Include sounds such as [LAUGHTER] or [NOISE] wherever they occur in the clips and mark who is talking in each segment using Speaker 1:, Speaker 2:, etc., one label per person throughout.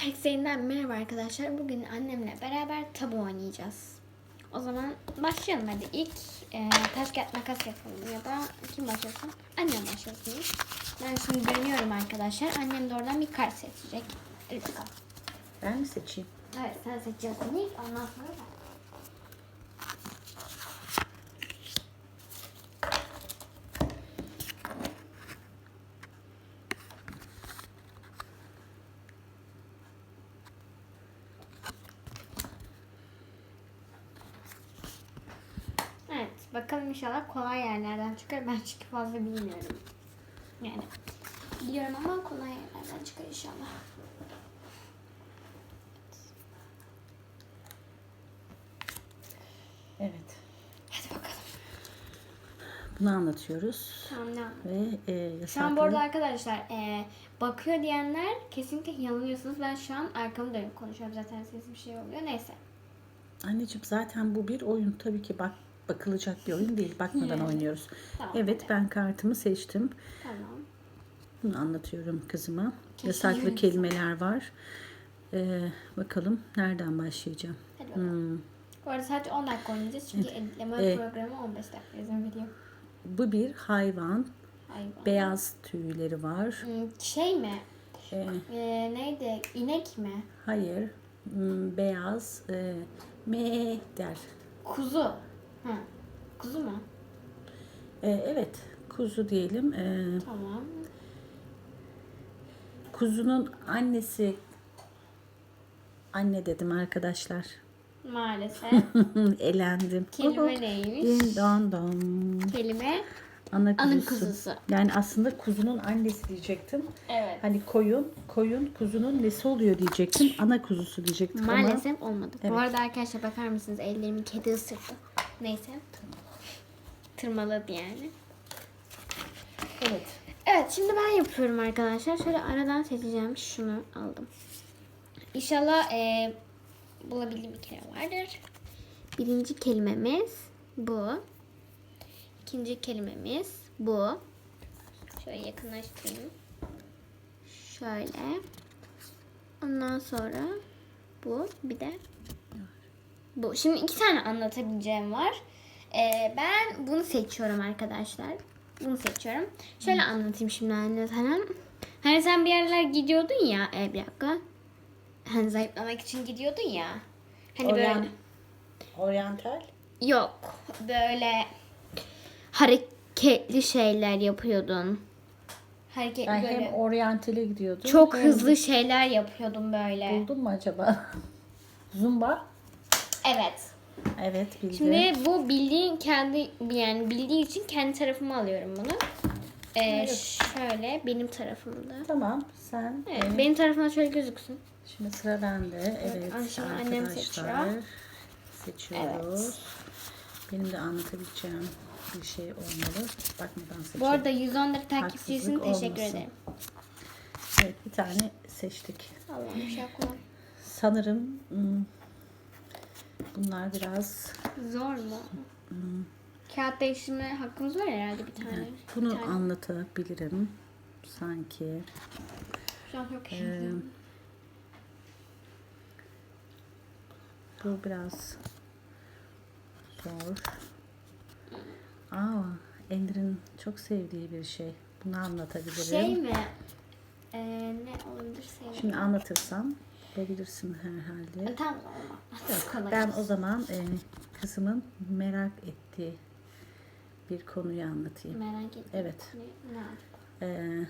Speaker 1: Herkese merhaba arkadaşlar. Bugün annemle beraber tabu oynayacağız. O zaman başlayalım hadi. İlk e, taş kağıt makas yapalım ya da kim başlasın? Annem başlasın. Ben şimdi dönüyorum arkadaşlar. Annem de oradan bir kart seçecek. Hadi bakalım.
Speaker 2: Ben mi seçeyim?
Speaker 1: Evet sen seçeceksin ilk ondan sonra ben. Evet bakalım inşallah kolay yerlerden çıkar. Ben çünkü fazla bilmiyorum. Yani biliyorum ama kolay yerlerden çıkar inşallah.
Speaker 2: Evet.
Speaker 1: Hadi bakalım.
Speaker 2: Bunu anlatıyoruz.
Speaker 1: Tamam
Speaker 2: Ve e,
Speaker 1: Şu an bu
Speaker 2: yasaklı-
Speaker 1: arada arkadaşlar e, bakıyor diyenler kesinlikle yanılıyorsunuz. Ben şu an arkamı dönüp konuşuyorum zaten ses bir şey oluyor. Neyse.
Speaker 2: Anneciğim zaten bu bir oyun. Tabii ki bak bakılacak bir oyun değil. Bakmadan oynuyoruz.
Speaker 1: Tamam,
Speaker 2: evet
Speaker 1: hadi.
Speaker 2: ben kartımı seçtim.
Speaker 1: Tamam.
Speaker 2: Bunu anlatıyorum kızıma.
Speaker 1: Kesin
Speaker 2: Yasaklı kelimeler var. E, bakalım nereden başlayacağım?
Speaker 1: Hadi bakalım.
Speaker 2: Hmm.
Speaker 1: Bu arada sadece 10 dakika oynayacağız çünkü editleme
Speaker 2: Evet.
Speaker 1: programı 15 dakika izin veriyor.
Speaker 2: Bu bir hayvan.
Speaker 1: Hayvan.
Speaker 2: Beyaz tüyleri var.
Speaker 1: Hmm, Şey mi?
Speaker 2: E,
Speaker 1: E, neydi? İnek mi?
Speaker 2: hayır. Hmm, beyaz. E, me der.
Speaker 1: Kuzu. Kuzu mu?
Speaker 2: E, evet. Kuzu diyelim. E,
Speaker 1: Tamam.
Speaker 2: Kuzunun annesi anne dedim arkadaşlar.
Speaker 1: Maalesef. [LAUGHS]
Speaker 2: Elendim.
Speaker 1: Kelime neymiş?
Speaker 2: Din don don.
Speaker 1: Kelime
Speaker 2: Ana kuzusu.
Speaker 1: Ana kuzusu.
Speaker 2: Yani aslında kuzunun annesi diyecektim.
Speaker 1: Evet.
Speaker 2: Hani koyun, koyun kuzunun nesi oluyor diyecektim. Ana kuzusu diyecektim ama
Speaker 1: Maalesef olmadı.
Speaker 2: Evet.
Speaker 1: Bu arada arkadaşlar bakar mısınız ellerimi kedi ısırdı. Neyse. Tırmaladı yani.
Speaker 2: evet.
Speaker 1: Evet şimdi ben yapıyorum arkadaşlar. Şöyle aradan seçeceğim. Şunu aldım. İnşallah e, bulabildiğim bir kelime vardır. Birinci kelimemiz bu. İkinci kelimemiz bu. Şöyle yakınlaştırayım. Şöyle. Ondan sonra bu. Bir de bu. Şimdi iki tane anlatabileceğim var. Ee, ben bunu seçiyorum arkadaşlar. Bunu seçiyorum. Şöyle anlatayım şimdi anne sana. Hani sen bir yerler gidiyordun ya. E, bir dakika. Hani zayıflamak için gidiyordun ya. Hani
Speaker 2: Oryan,
Speaker 1: böyle.
Speaker 2: oryantal.
Speaker 1: Yok. Böyle hareketli şeyler yapıyordun. Hareketli
Speaker 2: Ben
Speaker 1: böyle.
Speaker 2: hem oryantale gidiyordum.
Speaker 1: Çok
Speaker 2: hem-
Speaker 1: hızlı şeyler yapıyordum böyle.
Speaker 2: Buldun mu acaba? [LAUGHS] Zumba.
Speaker 1: Evet.
Speaker 2: Evet bildim.
Speaker 1: Şimdi bu bildiğin kendi yani bildiği için kendi tarafıma alıyorum bunu. Ee,
Speaker 2: Evet.
Speaker 1: şöyle benim tarafımda.
Speaker 2: Tamam sen.
Speaker 1: Evet,
Speaker 2: e,
Speaker 1: benim tarafımda şöyle gözüksün.
Speaker 2: Şimdi sıra bende. Evet,
Speaker 1: Ay, şimdi annem
Speaker 2: arkadaşlar.
Speaker 1: seçiyor.
Speaker 2: Seçiyoruz. Benim de anlatabileceğim bir şey olmalı. Bakmadan seçelim.
Speaker 1: Bu arada 110 lira takipçi için
Speaker 2: Haksızlık
Speaker 1: teşekkür
Speaker 2: olmasın.
Speaker 1: ederim.
Speaker 2: Evet bir tane seçtik.
Speaker 1: Allah'ım şey kullan.
Speaker 2: Sanırım hmm, bunlar biraz
Speaker 1: Zor mu? Kağıt değiştirme hakkımız var herhalde bir tane.
Speaker 2: bunu
Speaker 1: Bir tane.
Speaker 2: anlatabilirim sanki.
Speaker 1: Şu an çok
Speaker 2: Ee, bu biraz zor. Aa, Ender'in çok sevdiği bir şey. Bunu anlatabilirim.
Speaker 1: Şey mi? Ee, ne olabilir söyle.
Speaker 2: Şimdi anlatırsam bulabilirsin herhalde.
Speaker 1: E, Tamam. Kolay
Speaker 2: Ben o zaman e, kızımın merak ettiği bir konuyu anlatayım.
Speaker 1: Merak ettim.
Speaker 2: Evet.
Speaker 1: Yapayım?
Speaker 2: E,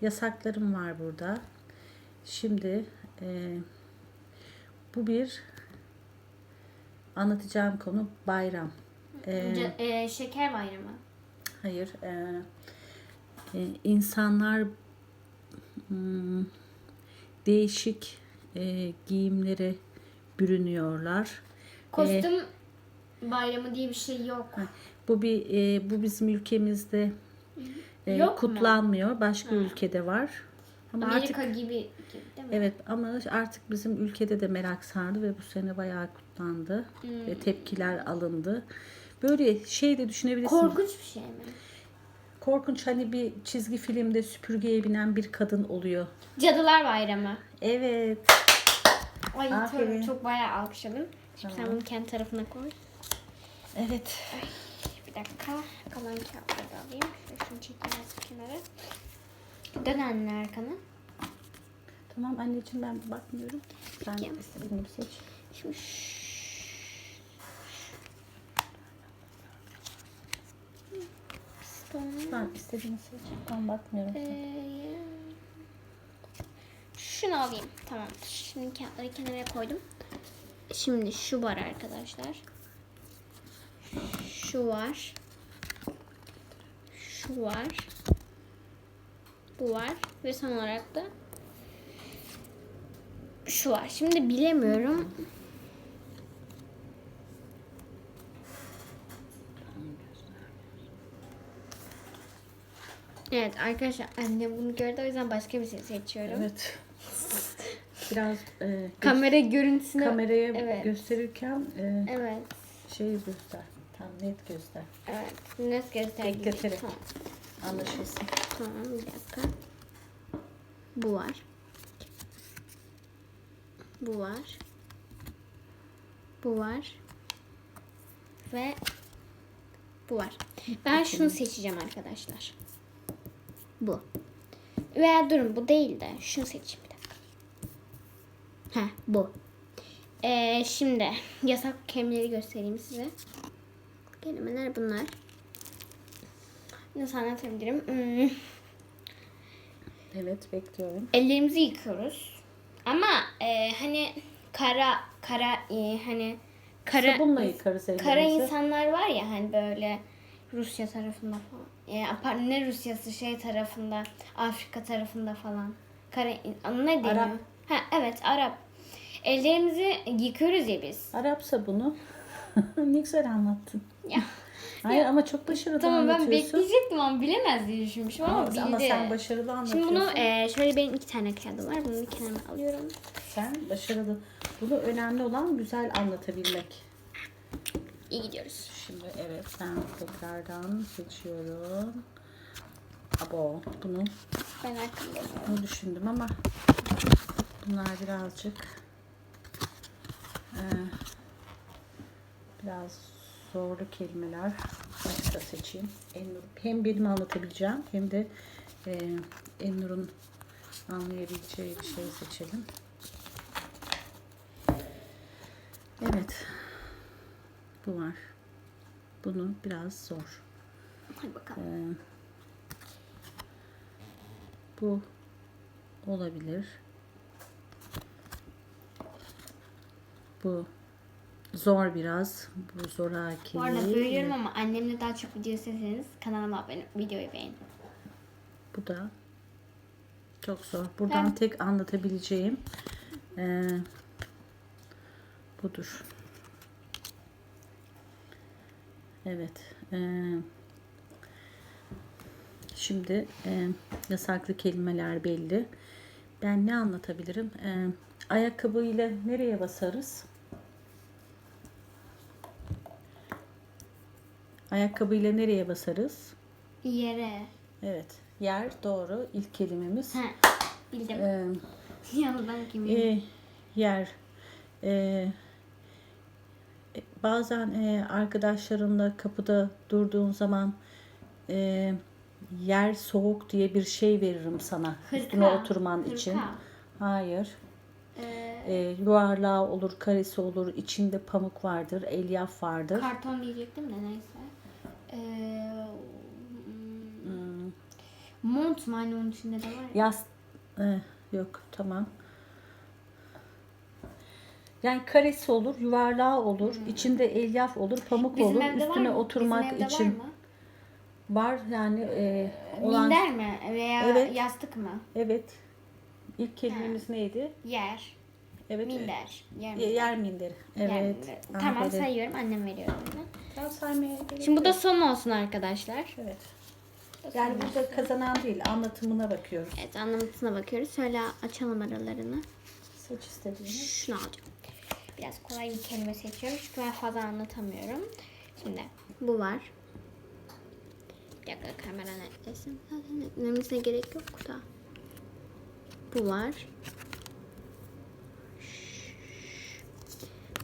Speaker 2: yasaklarım var burada. Şimdi e, bu bir anlatacağım konu bayram. E,
Speaker 1: e, şeker bayramı.
Speaker 2: hayır. E, e, insanlar hmm, değişik e, giyimlere bürünüyorlar.
Speaker 1: Kostüm bayramı diye bir şey yok.
Speaker 2: Bu bir e, bu bizim ülkemizde e,
Speaker 1: Yok mu?
Speaker 2: kutlanmıyor. Başka ülkede var. Ama
Speaker 1: Amerika
Speaker 2: artık
Speaker 1: gibi, gibi değil mi?
Speaker 2: evet ama artık bizim ülkede de merak sardı ve bu sene bayağı kutlandı
Speaker 1: Hmm.
Speaker 2: ve tepkiler alındı. Böyle şey de düşünebilirsin.
Speaker 1: Korkunç bir şey mi?
Speaker 2: Korkunç hani bir çizgi filmde süpürgeye binen bir kadın oluyor.
Speaker 1: Cadılar Bayramı.
Speaker 2: Evet.
Speaker 1: Ay
Speaker 2: Aferin.
Speaker 1: tabii çok bayağı alkışladım. Şimdi sen
Speaker 2: Tamam.
Speaker 1: bunu kendi tarafına koy.
Speaker 2: Evet.
Speaker 1: Bir dakika. Kalan kağıtları da alayım. Şöyle şunu çekeyim biraz kenara. Dön anne arkanı.
Speaker 2: Tamam anneciğim ben bakmıyorum. Sen
Speaker 1: Peki.
Speaker 2: istediğin gibi seç.
Speaker 1: Şimdi
Speaker 2: Sen istediğini seç. Ben bakmıyorum.
Speaker 1: Ee, şunu alayım. Tamam. Şimdi kağıtları kenara koydum. Şimdi şu var arkadaşlar. Şu var. Şu var. Bu var. Ve son olarak da şu var. Şimdi bilemiyorum. Evet arkadaşlar annem bunu gördü o yüzden başka bir şey seçiyorum.
Speaker 2: Evet. Biraz e,
Speaker 1: Kamera görüntüsünü
Speaker 2: kameraya
Speaker 1: evet.
Speaker 2: gösterirken e,
Speaker 1: Evet.
Speaker 2: şeyi göster. Tam net göster.
Speaker 1: Evet. Net göstereyim.
Speaker 2: Bekleterek.
Speaker 1: Tamam.
Speaker 2: Anlaşılsın.
Speaker 1: Tamam bir dakika. Bu var. Bu var. Bu var. Ve bu var. Ben şunu seçeceğim arkadaşlar. Bu. Veya durun bu değil de şunu seçeyim bir dakika. Ha bu. Ee, şimdi yasak kelimeleri göstereyim size. Kelimeler bunlar. Nasıl anlatabilirim? Hmm.
Speaker 2: Evet bekliyorum.
Speaker 1: ellerimizi yıkıyoruz. Ama e, hani kara kara e, hani kara
Speaker 2: Sabunla yıkarız ellerimizi.
Speaker 1: kara insanlar var ya hani böyle Rusya tarafında falan. Apar- ne Rusyası şey tarafında, Afrika tarafında falan. Kara ne deniyor?
Speaker 2: Arap.
Speaker 1: Ha evet Arap. Ellerimizi yıkıyoruz ya biz.
Speaker 2: Arap sabunu. [LAUGHS] ne güzel anlattın.
Speaker 1: Ya. [LAUGHS]
Speaker 2: Hayır ama çok başarılı
Speaker 1: Tamam ben
Speaker 2: anlatıyorsun.
Speaker 1: bekleyecektim ama bilemez diye düşünmüşüm ama,
Speaker 2: Ama,
Speaker 1: bildi.
Speaker 2: ama sen başarılı anlatıyorsun.
Speaker 1: Şimdi bunu e, şöyle benim iki tane kağıdım var. Bunu bir kenara alıyorum.
Speaker 2: Sen başarılı. Bunu önemli olan güzel anlatabilmek.
Speaker 1: İyi gidiyoruz.
Speaker 2: Şimdi evet ben tekrardan seçiyorum. Abo bunu,
Speaker 1: Ben arkamda.
Speaker 2: bunu düşündüm ama bunlar birazcık e, biraz zorlu kelimeler. Başka seçeyim. Ennur, hem benim anlatabileceğim hem de e, Ennur'un anlayabileceği bir şey seçelim. Evet. Bu var. Bunu biraz zor.
Speaker 1: Hadi bakalım.
Speaker 2: Ee, bu olabilir. Bu zor biraz. Bu zoraki.
Speaker 1: Bu arada bölüyorum ama annemle daha çok video isterseniz kanalıma abone videoyu beğenin.
Speaker 2: Bu da çok zor. Buradan
Speaker 1: Ben-
Speaker 2: tek anlatabileceğim ee, budur. Evet. ee, şimdi ee, yasaklı kelimeler belli. Ben ne anlatabilirim? Ee, ayakkabıyla nereye basarız? Ayakkabıyla nereye basarız?
Speaker 1: Yere.
Speaker 2: Evet. Yer doğru. İlk kelimemiz.
Speaker 1: Ha, bildim.
Speaker 2: Ee, [LAUGHS]
Speaker 1: Yanından kim?
Speaker 2: e, yer. E, e, bazen e, arkadaşlarımla kapıda durduğun zaman e, yer soğuk diye bir şey veririm sana. Üstüne
Speaker 1: Hırka.
Speaker 2: oturman
Speaker 1: Hırka.
Speaker 2: için. Hayır.
Speaker 1: Ee,
Speaker 2: E, yuvarlağı olur, karesi olur, içinde pamuk vardır, elyaf vardır.
Speaker 1: karton diyecektim de neyse. Ee,
Speaker 2: Hmm,
Speaker 1: mont mu hani onun içinde de var ya.
Speaker 2: Yas e, yok tamam. Yani karesi olur, yuvarlağı olur, içinde elyaf olur, pamuk
Speaker 1: Bizim
Speaker 2: olur.
Speaker 1: evde var
Speaker 2: Üstüne
Speaker 1: mı?
Speaker 2: oturmak
Speaker 1: Bizim evde
Speaker 2: için
Speaker 1: var mı?
Speaker 2: var yani e, olan
Speaker 1: Minder mi? Veya
Speaker 2: Evet.
Speaker 1: yastık mı?
Speaker 2: evet. İlk kelimemiz neydi?
Speaker 1: Yer.
Speaker 2: Evet.
Speaker 1: Minder. Yer
Speaker 2: e,
Speaker 1: minderi.
Speaker 2: Yer minderi.
Speaker 1: Yer
Speaker 2: Evet.
Speaker 1: minderi. Tamam
Speaker 2: aferin.
Speaker 1: sayıyorum. Annem veriyor bana.
Speaker 2: Tamam saymaya gerek
Speaker 1: Şimdi bu da son olsun arkadaşlar.
Speaker 2: Evet. Yani burada kazanan değil, anlatımına bakıyoruz.
Speaker 1: Evet anlamasına bakıyoruz. Şöyle açalım aralarını.
Speaker 2: Seç istediğini.
Speaker 1: Şunu alacağım. Biraz kolay bir kelime seçiyorum çünkü ben fazla anlatamıyorum. Şimdi bu var. Bir dakika kamera netlesin. Zaten netlemesine gerek yok da. Bu var.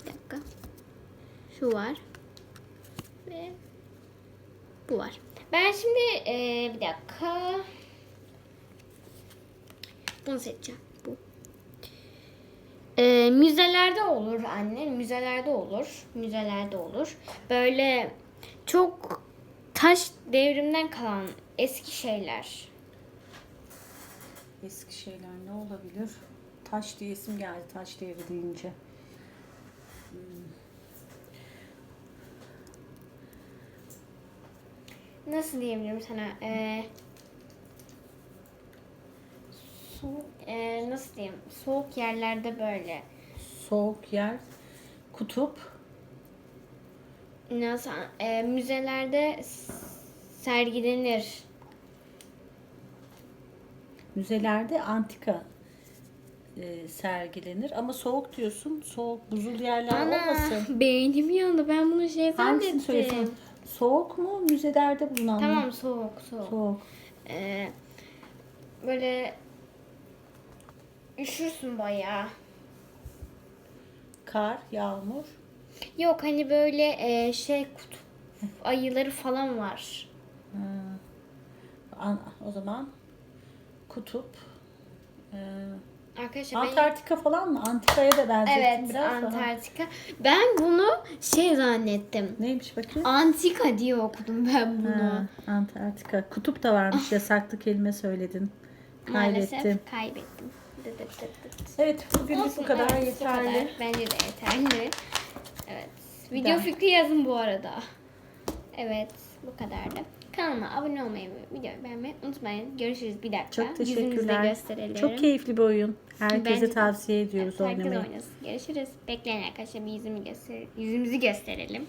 Speaker 1: Bir dakika. Şu var. Ve bu var. Ben şimdi eee, bir dakika. Bunu seçeceğim. Bu. Eee, müzelerde olur anne. Müzelerde olur. Müzelerde olur. Böyle çok taş devrimden kalan eski şeyler.
Speaker 2: Eski şeyler ne olabilir? Taş diye isim geldi taş devri deyince.
Speaker 1: Nasıl diyebilirim sana? Eee soğuk, eee, nasıl diyeyim? Soğuk yerlerde böyle.
Speaker 2: Soğuk yer, kutup,
Speaker 1: Nasıl? eee, müzelerde sergilenir.
Speaker 2: müzelerde antika e, sergilenir. Ama soğuk diyorsun. Soğuk, buzul yerler olmasın.
Speaker 1: beynim yandı. Ben bunu şey
Speaker 2: Hangisini
Speaker 1: zannettim.
Speaker 2: Soğuk mu? Müzelerde bulunan mı?
Speaker 1: Tamam soğuk soğuk.
Speaker 2: Soğuk.
Speaker 1: Ee, böyle üşürsün bayağı.
Speaker 2: Kar, yağmur.
Speaker 1: Yok hani böyle e, şey kutup ayıları falan var.
Speaker 2: Ha. An- o zaman kutup. Ee,
Speaker 1: Arkadaşlar ben
Speaker 2: Antarktika falan mı? Antika'ya da benzettim
Speaker 1: evet
Speaker 2: biraz daha.
Speaker 1: Antarktika. Ben bunu şey zannettim.
Speaker 2: Neymiş bakayım?
Speaker 1: Antika diye okudum ben bunu.
Speaker 2: Ha, Antarktika. Kutup da varmış. Yasaklı kelime söyledin.
Speaker 1: Maalesef
Speaker 2: Kaybettin.
Speaker 1: kaybettim. Dıt dıt dıt dıt.
Speaker 2: Evet bugünlük bu kadar
Speaker 1: evet, bu
Speaker 2: yeterli.
Speaker 1: kadar. Bence de yeterli. Evet. Video
Speaker 2: daha.
Speaker 1: fikri yazın bu arada. Evet. Bu kadardı. Kanalıma abone olmayı ve videoyu beğenmeyi unutmayın. Görüşürüz bir dakika.
Speaker 2: Çok teşekkürler.
Speaker 1: gösterelim.
Speaker 2: Çok keyifli bir oyun. Herkese
Speaker 1: Bence
Speaker 2: tavsiye ediyoruz
Speaker 1: Evet, herkes
Speaker 2: oynamayı.
Speaker 1: oynasın. Görüşürüz. Bekleyin arkadaşlar bir yüzümü göster yüzümüzü gösterelim.